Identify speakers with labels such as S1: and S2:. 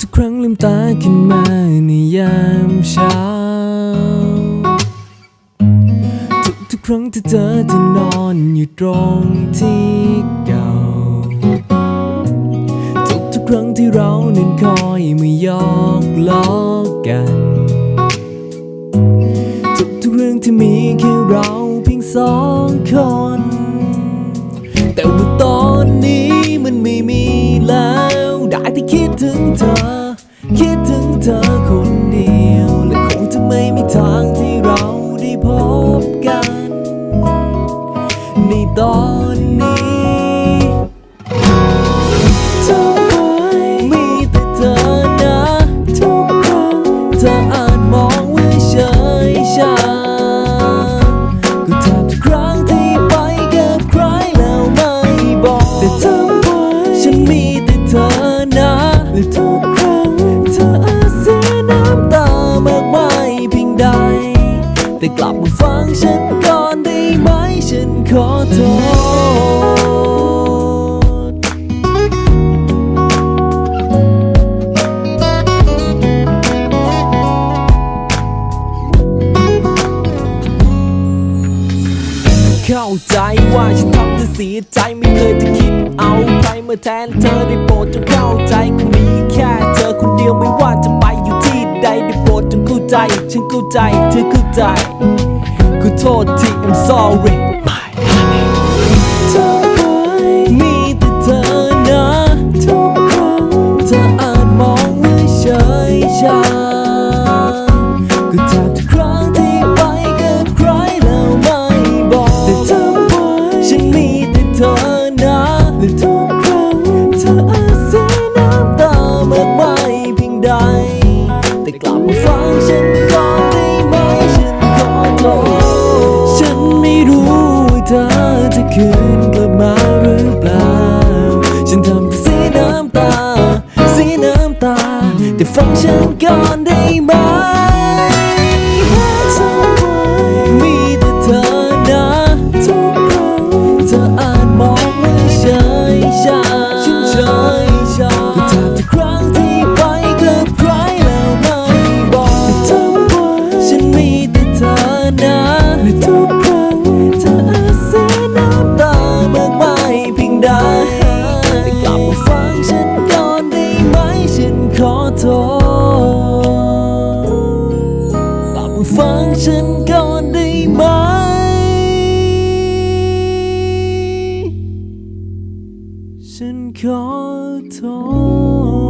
S1: ทุกครั้งลืมตาขึ้นมาในยามเช้า ทุกทุกครั้งที่เจอเธอนอนอยู่ตรงที่เก่า ทุกทุกครั้งที่เรานั้นคอยมายอกล้อกัน ทุกทุกเรื่องที่มีแค่เราเพียงสองคน แต่ว่า คิดถึงเธอ คิดถึงเธอคนเดียว และคงจะไม่มีทางที่เราได้พบกัน ในตอนนี้ทุกวันมีแต่เธอนะ ทุกครั้งเธออาจมองว่าเฉยชา กลับมาฟังฉันก่อนได้ไหมฉันขอโทษ เข้าใจว่าฉันทำเธอเสียใจไม่เคยจะคิดเอาใครมาแทนเธอได้โปรดจงเข้าใจก็มีแค่เธอคนเดียวไม่ว่า ใจ ฉันเข้าใจ เธอเข้าใจขอโทษที I'm sorry my honey เธอไปมีแต่เธอนะทุกครั้งเธออาจมองว่าเฉยชา คืนกลับมาหรือเปล่า ฉันทำแต่สีน้ำตา สีน้ำตา แต่ฟังฉันก่อนได้ไหมมีแต่เธอนะทุกครั้งเธออาจมองว่าเฉยชาฉันเฉยชาแทบทุกครั้งที่ไปกับใครแล้วไม่บอกแต่ทำไมฉันมีแต่เธอนะทุก ฟังฉันก่อนได้ไหม ฉันขอโทษ